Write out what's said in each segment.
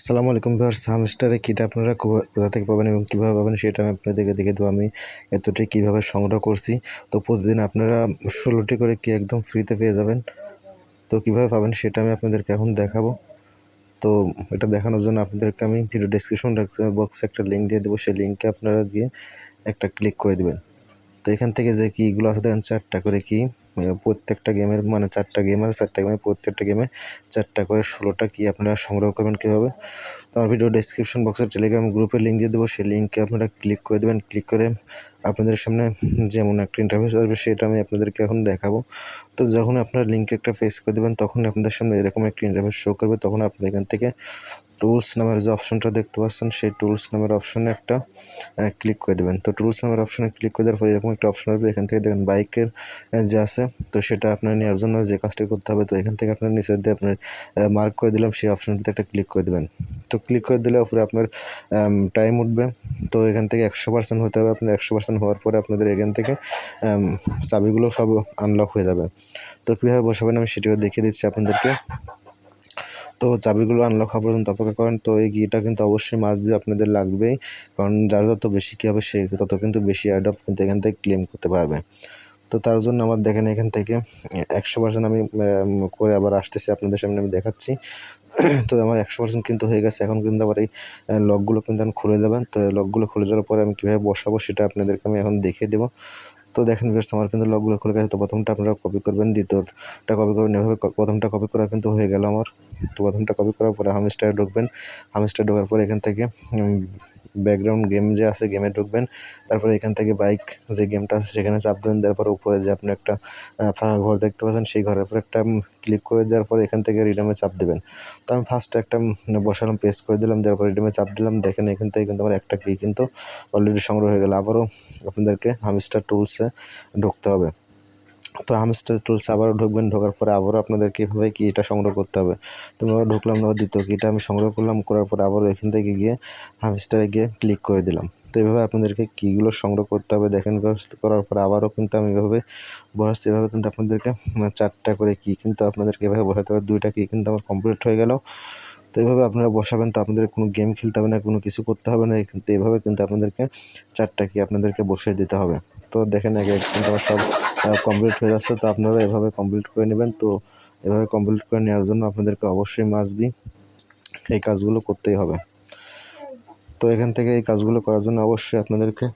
আসসালামু আলাইকুম ভিউয়ার্স, হামস্টারে কিটা আপনারা কোথা- কোথা থেকে পাবেন এবং কীভাবে পাবেন সেটা আমি আপনাদেরকে দেখে দেবো। আমি এতটাই কীভাবে সংগ্রহ করছি, তো প্রতিদিন আপনারা ষোলোটি করে কি একদম ফ্রিতে পেয়ে যাবেন। তো কীভাবে পাবেন সেটা আমি আপনাদেরকে এখন দেখাবো। তো এটা দেখানোর জন্য আপনাদেরকে আমি ভিডিও ডিসক্রিপশন বক্সে একটা লিঙ্ক দিয়ে দেবো। সেই লিঙ্কে আপনারা গিয়ে একটা ক্লিক করে দেবেন। তো এখান থেকে যে কীগুলো আছে, দেখেন চারটা করে কি প্রত্যেকটা গেমের মানে চারটা গেম আছে, চারটা গেমে প্রত্যেকটা গেমে চারটা করে ষোলোটা কি আপনারা সংগ্রহ করবেন কীভাবে? তো আমার ভিডিও ডেসক্রিপশন বক্সে টেলিগ্রাম গ্রুপের লিঙ্ক দিয়ে দেবো, সেই লিঙ্কে আপনারা ক্লিক করে দেবেন ক্লিক করে আপনাদের সামনে যেমন একটা ইন্টারভিউ আসবে, সেটা আমি আপনাদেরকে এখন দেখাবো। তো যখন আপনারা লিঙ্কে একটা ফেস করে দেবেন তখন আপনাদের সামনে এরকম একটা ইন্টারভিউ শো করবে, তখন আপনি এখান থেকে টুলস নামের যে অপশনটা দেখতে পাচ্ছেন, সেই টুলস নামের অপশনে একটা ক্লিক করে দেবেন। তো টুলস নামের অপশনে ক্লিক করে দেওয়ার পরে এরকম একটা অপশন আসবে, এখান থেকে দেখেন বাইকের যে আছে, তো সেটা আপনার নেওয়ার জন্য যে কাজটি করতে হবে, তো এখান থেকে আপনার নিচের দিয়ে আপনার মার্ক করে দিলাম, সেই অপশনটিতে একটা ক্লিক করে দেবেন। তো ক্লিক করে দিলে উপরে আপনার টাইম উঠবে। তো এখান থেকে একশো পার্সেন্ট হতে হবে, আপনার একশো পার্সেন্ট হওয়ার পরে আপনাদের এখান থেকে চাবিগুলো সব আনলক হয়ে যাবে। তো কীভাবে বসাবেন আমি সেটিও দেখিয়ে দিচ্ছি আপনাদেরকে। তো চাবিগুলো আনলক হওয়া পর্যন্ত অপেক্ষা করেন। তো এই ঘিটা কিন্তু অবশ্যই মাস্ট বি আপনাদের লাগবেই। কারণ যার যত বেশি কী হবে সে তত কিন্তু বেশি অ্যাড অফ কিন্তু এখান থেকে ক্লেম করতে পারবে। তো তার জন্য আমার দেখেন এখান থেকে একশো পার্সেন্ট আমি করে আবার আসতেছি আপনাদের সামনে আমি দেখাচ্ছি। তো আমার একশো পার্সেন্ট কিন্তু হয়ে গেছে। এখন কিন্তু আবার এই লকগুলো কিন্তু আমি খুলে যাবেন। তো লকগুলো খুলে যাওয়ার পরে আমি কীভাবে বসাবো সেটা আপনাদেরকে আমি এখন দেখিয়ে দেবো। তো দেখেন বেশ আমার কিন্তু লগগুলো খুলে গেছে। তো প্রথমটা আপনারা কপি করবেন, দ্বিতীয়টা কপি করবেন এভাবে প্রথমটা কপি করা কিন্তু হয়ে গেল আমার। তো প্রথমটা কপি করার পরে হামিস্টারে ঢুকবেন। হামিস্টারে ঢোকার পরে এখান থেকে ব্যাকগ্রাউন্ড গেম যে আছে গেমে ঢুকবেন। তারপরে এখান থেকে বাইক যে গেমটা আছে, সেখানে চাপ দেবেন দেওয়ার পরে উপরে যে আপনি একটা ফাঁকা ঘর দেখতে পাচ্ছেন, সেই ঘরের উপর একটা ক্লিক করে দেওয়ার পরে এখান থেকে রিডামে চাপ দেবেন। তো আমি ফার্স্টে একটা বসালাম পেস্ট করে দিলাম। দেওয়ার পরে রিডামে চাপ দিলাম। দেখেন এখান থেকে কিন্তু আমার একটা কি কিন্তু অলরেডি সংগ্রহ হয়ে গেল। আবারও আপনাদেরকে হামিস্টার টুলসে ঢুকতে হবে। তো হামস্টার টুলস আবারও ঢুকবেন, ঢোকার পরে আবারও আপনাদেরকে এভাবে কি এটা সংগ্রহ করতে হবে। তো আমরা ঢুকলাম না দ্বিতীয় কিটা আমি সংগ্রহ করলাম, করার পরে আবারও এখান থেকে গিয়ে হামস্টারে গিয়ে ক্লিক করে দিলাম। তো এভাবে আপনাদেরকে কীগুলো সংগ্রহ করতে হবে, দেখেন করার পরে আবারও কিন্তু আমি এভাবে বসাচ্ছি, এভাবে কিন্তু আপনাদেরকে চারটা করে কি কিন্তু আপনাদেরকে এভাবে বসাতে হবে, দুইটা কি কিন্তু আমার কমপ্লিট হয়ে গেল। তো এইভাবে আপনারা বসাবেন তো আপনাদের কোনো গেম খেলতে হবে না, কোনো কিছু করতে হবে না, কিন্তু এইভাবে কিন্তু আপনাদেরকে চারটা কি আপনাদেরকে বসিয়ে দিতে হবে। তো দেখেন কিন্তু আমার সব কমপ্লিট হয়ে যাচ্ছে, তো আপনারা এভাবে কমপ্লিট করে নেবেন। তো এভাবে কমপ্লিট করে নেওয়ার জন্য আপনাদেরকে অবশ্যই মাসবি এই কাজগুলো করতেই হবে। তো এখান থেকে এই কাজগুলো করার জন্য অবশ্যই আপনাদেরকে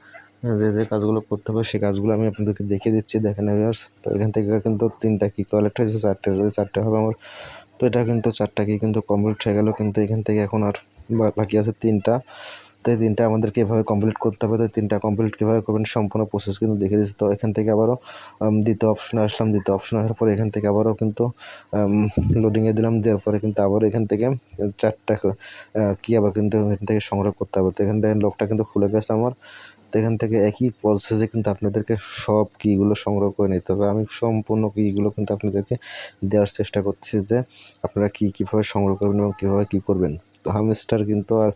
যে যে কাজগুলো করতে হবে সেই কাজগুলো আমি আপনাদেরকে দেখিয়ে দিচ্ছি, দেখেন ভিউয়ার্স তো এখান থেকে কিন্তু তিনটা কি কালেক্ট হয়েছে চারটে চারটে হবে আমার। তো এটা কিন্তু চারটা কি কিন্তু কমপ্লিট হয়ে গেল, কিন্তু এখান থেকে এখন আর বাকি আছে তিনটা। তো এই তিনটা আমাদেরকে এভাবে কমপ্লিট করতে হবে। তো তিনটা কমপ্লিট কীভাবে করবেন সম্পূর্ণ প্রসেস কিন্তু দেখে দিচ্ছি তো এখান থেকে আবারও দ্বিতীয় অপশনে আসলাম। দ্বিতীয় অপশন আসার পরে এখান থেকে আবারও কিন্তু লোডিংয়ে দিলাম। দেওয়ার পরে কিন্তু আবারও এখান থেকে চারটা কী আবার কিন্তু এখান থেকে সংগ্রহ করতে হবে। তো এখান থেকে লোকটা কিন্তু খুলে গেছে আমার। তো এখান থেকে একই প্রসেসে কিন্তু আপনাদেরকে সব কীগুলো সংগ্রহ করে নিতে হবে। আমি সম্পূর্ণ কীগুলো কিন্তু আপনাদেরকে দেওয়ার চেষ্টা করছি যে আপনারা কী কীভাবে সংগ্রহ করবেন এবং কীভাবে কী করবেন। তো হামস্টার কিন্তু আর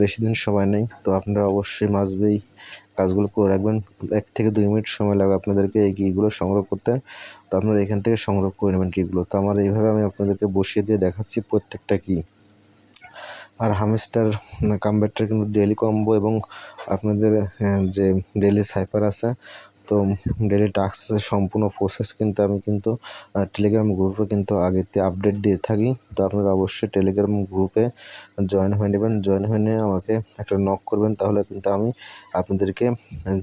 বেশি দিন সময় নেই। তো আপনারা অবশ্যই মাসবেই কাজগুলো করে রাখবেন। এক থেকে দুই মিনিট সময় লাগবে আপনাদেরকে এই কীগুলো সংগ্রহ করতে। তো আপনারা এখান থেকে সংগ্রহ করে নেবেন কীগুলো। তো আমার এইভাবে আমি আপনাদেরকে বসিয়ে দিয়ে দেখাচ্ছি প্রত্যেকটা কী। আর হামস্টার কামব্যাটটার কিন্তু ডেলি কম্বো এবং আপনাদের যে ডেলি সাইফার আছে তো ডেলি টাস্কের সম্পূর্ণ প্রসেস কিন্তু আমি কিন্তু টেলিগ্রাম গ্রুপে কিন্তু আগেতে আপডেট দিয়ে থাকি। তো আপনারা অবশ্যই টেলিগ্রাম গ্রুপে জয়েন হয়ে নেবেন। জয়েন হয়ে নিয়ে আমাকে একটা নক করবেন। তাহলে কিন্তু আমি আপনাদেরকে,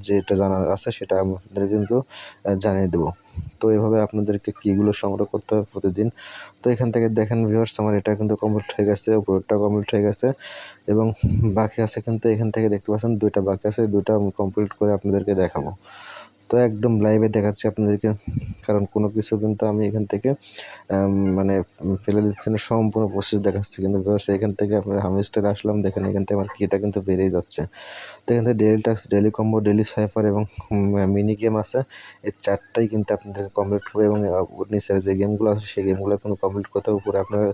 যেটা জানার আছে সেটা আপনাদের কিন্তু জানিয়ে দেবো। তো এভাবে আপনাদেরকে কীগুলো সংগ্রহ করতে হবে প্রতিদিন। তো এখান থেকে দেখেন ভিউয়ার্স আমার এটা কিন্তু কমপ্লিট হয়ে গেছে উপরেরটা কমপ্লিট হয়ে গেছে। এবং বাকি আছে কিন্তু এখান থেকে দেখতে পাচ্ছেন, দুইটা বাকি আছে, দুইটা কমপ্লিট করে আপনাদেরকে দেখাবো। তো একদম লাইভে দেখাচ্ছি আপনাদেরকে। কারণ কোনো কিছু কিন্তু আমি এখান থেকে মানে ফেলে দিচ্ছি না, সম্পূর্ণ প্রসেস দেখাচ্ছি। কিন্তু এখান থেকে আপনার হামিস্টারে আসলাম, দেখেন এখান থেকে আমার কিটা কিন্তু বেড়েই যাচ্ছে। তো এখান থেকে daily tasks daily combo daily cipher এবং মিনি গেম আছে। এই চারটাই কিন্তু আপনাদেরকে কমপ্লিট করবে এবং নিচের যে গেমগুলো আছে, সেই গেমগুলো কিন্তু কমপ্লিট করতে উপরে আপনারা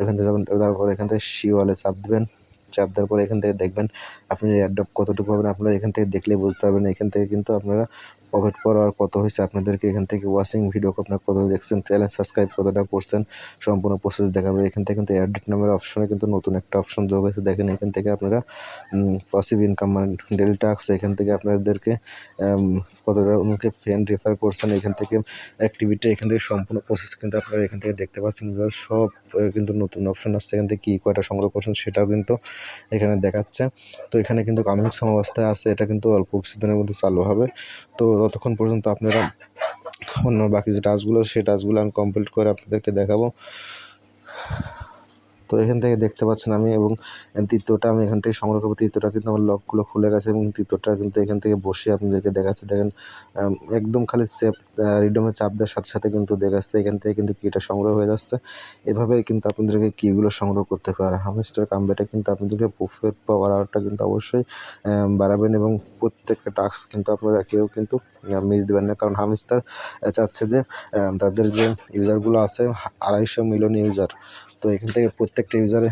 এখান থেকে যাবেন, তারপর এখান থেকে শিওয়ালে চাপ দেবেন। চাপ দেওয়ার পরে এখান থেকে দেখবেন আপনি অ্যাডপ কতটুকু পাবেন আপনারা এখান থেকে দেখলেই বুঝতে পারবেন। এখান থেকে কিন্তু আপনারা প্রফিট পর আর কত হয়েছে আপনাদেরকে এখান থেকে ওয়াচিং ভিডিও আপনারা কত দেখছেন চ্যানেল সাবস্ক্রাইব কতটা করছেন, সম্পূর্ণ প্রসেস দেখাবে। এখান থেকে কিন্তু অ্যাডিট নামের অপশনে কিন্তু নতুন একটা অপশন যোগ হয়েছে। দেখেন এখান থেকে আপনারা পসিভ ইনকাম মানে ডেলি টাক্স এখান থেকে আপনাদেরকে কতটা উনকে ফ্রেন্ড রেফার করছেন, এখান থেকে অ্যাক্টিভিটি এখান থেকে সম্পূর্ণ প্রসেস কিন্তু আপনারা এখান থেকে দেখতে পাচ্ছেন। সব কিন্তু নতুন অপশন আসছে। এখান থেকে কী কয়টা সংগ্রহ করছেন সেটাও কিন্তু এখানে দেখাচ্ছে। তো এখানে কিন্তু কামিং সম অবস্থায় আছে। এটা কিন্তু অল্প কিছুদিনের মধ্যে চালু হবে। তো ততক্ষণ পর্যন্ত আপনারা অন্য বাকি যে টাস্কগুলো সেই টাস্কগুলো আমি কমপ্লিট করে আপনাদেরকে দেখাবো। তো এখান থেকে দেখতে পাচ্ছেন আমি এবং তৃতীয়টা আমি এখান থেকে সংগ্রহ করব। তৃতীয়টা কিন্তু আমার লকগুলো খুলে গেছে এবং তৃতীয়টা কিন্তু এখান থেকে বসে আপনাদেরকে দেখাচ্ছে। দেখেন একদম খালি চেপ রিডমে চাপ দেওয়ার সাথে সাথে কিন্তু দেখাচ্ছে এখান থেকে কিন্তু কিটা সংগ্রহ হয়ে যাচ্ছে। এভাবেই কিন্তু আপনাদেরকে কিগুলো সংগ্রহ করতে হবে। আর হামস্টার কামবেটা কিন্তু আপনাদেরকে প্রফিট পাওয়ারটা কিন্তু অবশ্যই বাড়াবেন এবং প্রত্যেকটা টাস্ক কিন্তু আপনারা কেউ কিন্তু মিস দেবেন না। কারণ হামস্টার চাচ্ছে যে তাদের যে ইউজারগুলো আছে, আড়াইশো মিলিয়ন ইউজার তো এখান থেকে প্রত্যেকটা ইউজারে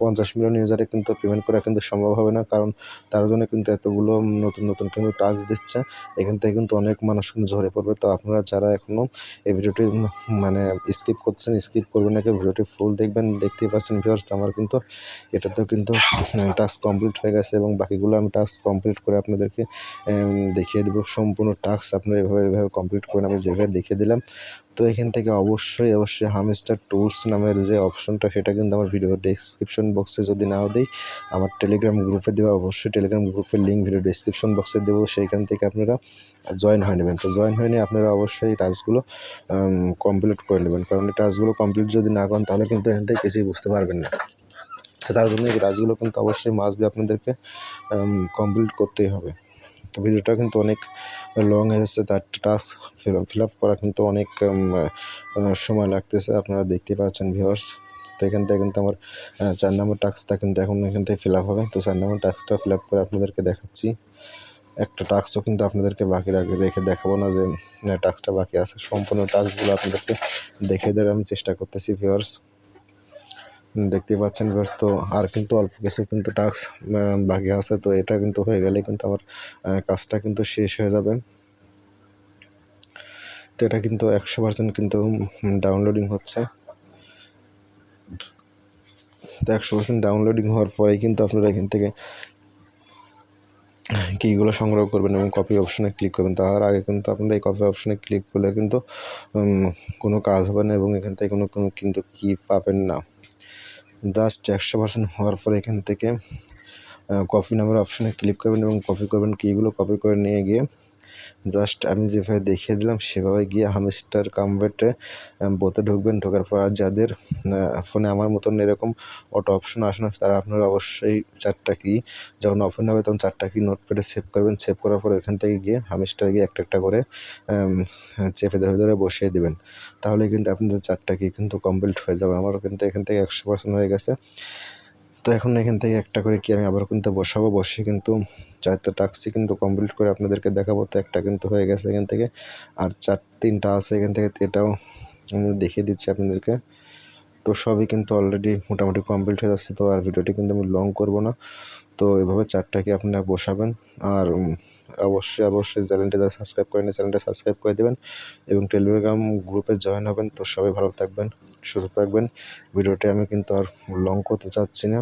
পঞ্চাশ মিলিয়ন ইউজারে কিন্তু পেমেন্ট করা কিন্তু সম্ভব হবে না। কারণ তার জন্য কিন্তু এতগুলো নতুন নতুন কিন্তু টাস্ক দিচ্ছে। এখান থেকে কিন্তু অনেক মানুষ কিন্তু ঝরে পড়বে। তো আপনারা যারা এখনও এই ভিডিওটি মানে স্কিপ করছেন স্কিপ করবেন না ভিডিওটি ফুল দেখবেন, দেখতেই পাচ্ছেন ভিউয়ার্স আমার কিন্তু এটাতেও কিন্তু টাস্ক কমপ্লিট হয়ে গেছে এবং বাকিগুলো আমি টাস্ক কমপ্লিট করে আপনাদেরকে দেখিয়ে দেবো। সম্পূর্ণ টাস্ক আপনারা এভাবে এভাবে কমপ্লিট করেন আমি যেভাবে দেখিয়ে দিলাম। তো এখান থেকে অবশ্যই অবশ্যই হামস্টার টুলস নামের যে অপশনটা সেটা কিন্তু আমার ভিডিও ডেসক্রিপশন বক্সে যদি নাও দিই, আমার টেলিগ্রাম গ্রুপে দেওয়া অবশ্যই টেলিগ্রাম গ্রুপের লিঙ্ক ভিডিও ডেসক্রিপশন বক্সে দেবো। সেইখান থেকে আপনারা জয়েন হয়ে নেবেন। তো জয়েন হয়ে নিয়ে আপনারা অবশ্যই টাস্কগুলো কমপ্লিট করে নেবেন। কারণ এই টাস্কগুলো কমপ্লিট যদি না করেন, তাহলে কিন্তু এখান থেকে কিছুই বুঝতে পারবেন না। তো তার জন্য এই কাজগুলো কিন্তু অবশ্যই মাসবে আপনাদেরকে কমপ্লিট করতেই হবে। তো ভিডিওটা কিন্তু অনেক লং হয়ে যাচ্ছে। তার টাস্ক ফিল আপ করা কিন্তু অনেক সময় লাগতেছে। আপনারা দেখতেই পাচ্ছেন ভিউয়ার্স তো এখান থেকে কিন্তু আমার চার নম্বর টাস্কটা কিন্তু এখন এখান থেকে ফিল আপ হবে। তো চার নম্বর টাস্কটা ফিল আপ করে আপনাদেরকে দেখাচ্ছি। একটা টাস্কও কিন্তু আপনাদেরকে বাকি রাখে রেখে দেখাবো না যে টাস্কটা বাকি আছে। সম্পূর্ণ টাস্কগুলো আপনাদেরকে দেখে দেওয়ার আমি চেষ্টা করতেছি ভিউয়ার্স দেখতে পাচ্ছেন ভিউয়ার্স তো আর কিন্তু অল্প কিছু কিন্তু টাস্ক বাকি আছে। তো এটা কিন্তু হয়ে গেলে কিন্তু আমার কাজটা কিন্তু শেষ হয়ে যাবে। তো এটা কিন্তু একশো পার্সেন্ট কিন্তু ডাউনলোডিং হচ্ছে। তো একশো পার্সেন্ট ডাউনলোডিং হওয়ার পরে কিন্তু আপনারা এখান থেকে কীগুলো সংগ্রহ করবেন এবং কপি অপশনে ক্লিক করবেন। তার আগে কিন্তু আপনারা এই কপি অপশনে ক্লিক করলে কিন্তু কোনো কাজ হবে না এবং এখান থেকে কোনো কোনো কিন্তু কি পাবেন না। জাস্ট একশো পার্সেন্ট হওয়ার পরে এখান থেকে কপি নামের অপশনে ক্লিক করবেন এবং কপি করবেন। কীগুলো কপি করে নিয়ে গিয়ে জাস্ট আমি যেভাবে দেখিয়ে দিলাম, সেভাবে গিয়ে হামস্টার কামবেটে বোতে ঢুকবেন, ঢোকার পর আর যাদের ফোনে আমার মতন এরকম অটো অপশন আসে না, তারা আপনারা অবশ্যই চারটা কি যখন ওপেন হবে তখন চারটা কি নোটপ্যাডে সেভ করবেন সেভ করার পর এখান থেকে গিয়ে হামস্টার গিয়ে একটা একটা করে চেপে ধরে ধরে বসিয়ে দেবেন। তাহলে কিন্তু আপনাদের চারটা কি কিন্তু কমপ্লিট হয়ে যাবে। আমারও কিন্তু এখান থেকে একশো পার্সেন্ট হয়ে গেছে। তো এখন এখান থেকে একটা করে কি আমি আবার কিন্তু বসাবো বসে কিন্তু চারটা টাক্সি কিন্তু কমপ্লিট করে আপনাদেরকে দেখাবো। তো একটা কিন্তু হয়ে গেছে এখান থেকে। আর চার, তিনটা আছে এখান থেকে। এটাও আমি দেখিয়ে দিচ্ছি আপনাদেরকে। তো সবই কিন্তু অলরেডি মোটামুটি কমপ্লিট হয়ে যাচ্ছে। তো আর ভিডিওটি কিন্তু আমি লং করব না। তো এভাবে চারটাকে আপনারা বসাবেন। আর অবশ্যই অবশ্যই চ্যানেলটা যারা সাবস্ক্রাইব করেন চ্যানেলটা সাবস্ক্রাইব করে দেবেন। এবং টেলিগ্রাম গ্রুপে জয়েন হবেন। তো সবাই ভালো থাকবেন, সুস্থ থাকবেন। ভিডিওটি আমি কিন্তু আর লং করতে চাচ্ছি না।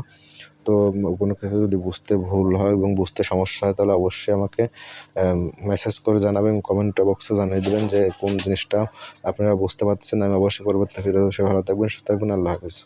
তো কোনো কিছু যদি বুঝতে ভুল হয় এবং বুঝতে সমস্যা হয়, তাহলে অবশ্যই আমাকে মেসেজ করে জানাবেন কমেন্ট বক্সে জানিয়ে দেবেন যে কোন জিনিসটা আপনারা বুঝতে পারছেন। আমি অবশ্যই পরবর্তী ভিডিও ভালো থাকবেন, সুস্থ থাকবেন, আল্লাহ হাফিজ।